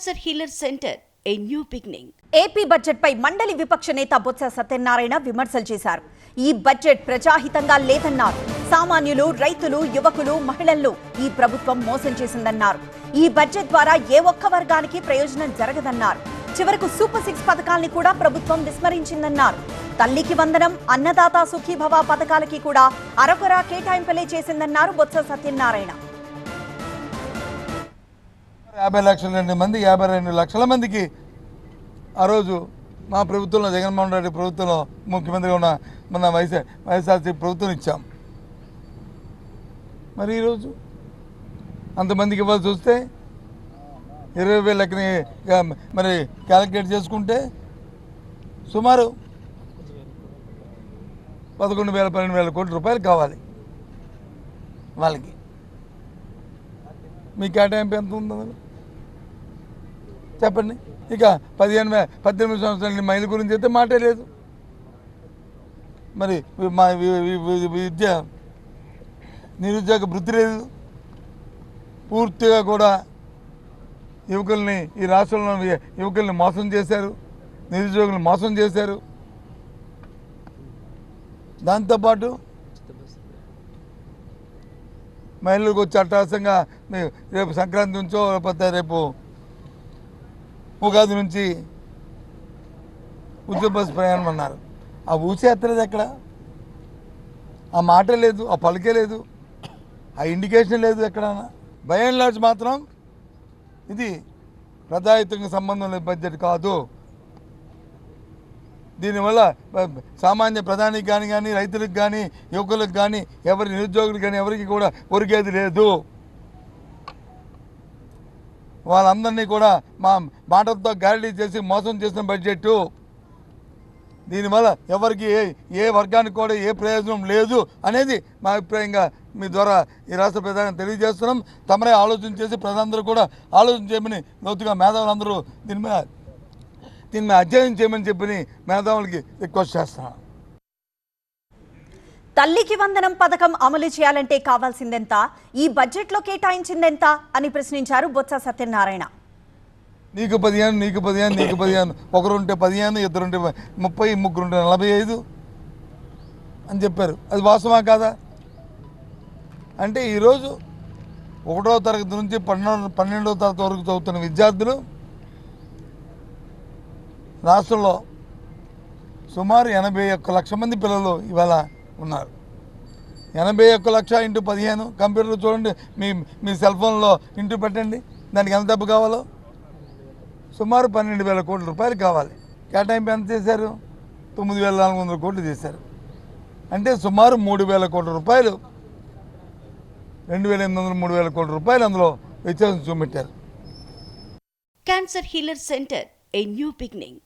Cancer healer centre a new beginning AP budget పై మండలి విపక్ష నేత బొత్స సత్యనారాయణ విమర్శలు చేశారు. ఈ బడ్జెట్ ప్రజాహితంగా లేదన్నారు. సామాన్యులు రైతులు యువకులు మహిళలను ఈ ప్రభుత్వం మోసం చేసిందన్నారు. ఈ బడ్జెట్ ద్వారా ఏ ఒక్క వర్గానికి ప్రయోజనం జరగదన్నారు. చివరకు సూపర్ సిక్స్ పథకాల్ని కూడా ప్రభుత్వం విస్మరించిందన్నారు. తల్లికి వందనం అన్నదాత సుఖీభవ పథకాలకి కూడా అరకొర కేటాయింపులే చేసిందన్నారు బొత్స సత్యనారాయణ. యాభై లక్షల రెండు మంది యాభై రెండు లక్షల మందికి ఆ రోజు మా ప్రభుత్వంలో జగన్మోహన్ రెడ్డి ప్రభుత్వంలో ముఖ్యమంత్రిగా ఉన్న మన వైఎస్ఆర్ వైఎస్ఆర్సీ ప్రభుత్వం ఇచ్చాం మరి ఈరోజు అంతమందికి ఇవ్వాల్సి వస్తే ఇరవై వేల లెక్కని మరి క్యాలిక్యులేట్ చేసుకుంటే సుమారు పదకొండు వేల పన్నెండు వేల కోట్ల రూపాయలు కావాలి వాళ్ళకి మీ కేటాయింపు ఎంత ఉందో మరి? చెప్పండి. ఇక పదిహేను పద్దెనిమిది సంవత్సరాల మహిళ గురించి అయితే మాటే లేదు. మరి మా విద్య నిరుద్యోగ వృత్తి లేదు. పూర్తిగా కూడా యువకుల్ని ఈ రాష్ట్రంలో యువకుల్ని మోసం చేశారు. నిరుద్యోగులను మోసం చేశారు. దాంతోపాటు మహిళలకు వచ్చి అట్టాసంగా రేపు సంక్రాంతి నుంచో లేకపోతే రేపు ఉగాది నుంచి ఉద్యోగ బస్సు ప్రయాణం అన్నారు. ఆ ఊసే ఎత్తలేదు ఎక్కడ? ఆ మాట లేదు ఆ పలికే లేదు ఆ ఇండికేషన్ లేదు ఎక్కడన్నా. బై అండ్ లార్జ్ మాత్రం ఇది ప్రజాహితంగా సంబంధం లేని బడ్జెట్ కాదు. దీనివల్ల సామాన్య ప్రధానికి కానీ కానీ రైతులకు కానీ యువకులకు కానీ ఎవరి నిరుద్యోగులకు కానీ ఎవరికి కూడా ఒరిగేది లేదు. వాళ్ళందరినీ కూడా మా మాటలతో గ్యారంటీ చేసి మోసం చేసిన బడ్జెట్ దీనివల్ల ఎవరికి ఏ ఏ వర్గానికి కూడా ఏ ప్రయోజనం లేదు అనేది మా అభిప్రాయంగా మీ ద్వారా ఈ రాష్ట్ర ప్రధాని తెలియజేస్తున్నాం. తమరే ఆలోచన చేసి ప్రజలందరూ కూడా ఆలోచన చేయమని లోతుగా మేధావులందరూ దీని మీద దీని మీద అధ్యయనం చేయమని చెప్పి మేధావులకి రిక్వెస్ట్ చేస్తున్నాను తల్లికి వందనం పథకం అమలు చేయాలంటే కావాల్సిందెంత? ఈ బడ్జెట్లో కేటాయించిందెంత? అని ప్రశ్నించారు బొత్స సత్యనారాయణ. నీకు పదిహేను నీకు పదిహేను నీకు పదిహేను. ఒకరుంటే పదిహేను ఇద్దరుంటే ముప్పై ముగ్గురుంటే నలభై ఐదు అని చెప్పారు. అది వాస్తవా కాదా? అంటే ఈరోజు ఒకటో తరగతి నుంచి పన్నెండు పన్నెండో తరగతి వరకు చదువుతున్న విద్యార్థులు రాష్ట్రంలో సుమారు ఎనభై ఒక్క లక్ష మంది పిల్లలు ఇవాళ ఉన్నారు. ఎనభై ఒక్క లక్ష ఇంటూ పదిహేను. కంప్యూటర్లో చూడండి మీ మీ సెల్ ఫోన్లో ఇంటూ పెట్టండి. దానికి ఎంత డబ్బు కావాలో? సుమారు పన్నెండు వేల కోట్ల రూపాయలు కావాలి. కేటాయింపు ఎంత చేశారు? తొమ్మిది వేల నాలుగు వందల కోట్లు చేశారు. అంటే సుమారు మూడు వేల కోట్ల రూపాయలు. రెండు వేల ఎనిమిది వందల మూడు వేల కోట్ల రూపాయలు అందులో వ్యత్యాసం చూపెట్టారు. Cancer healer centre a new beginning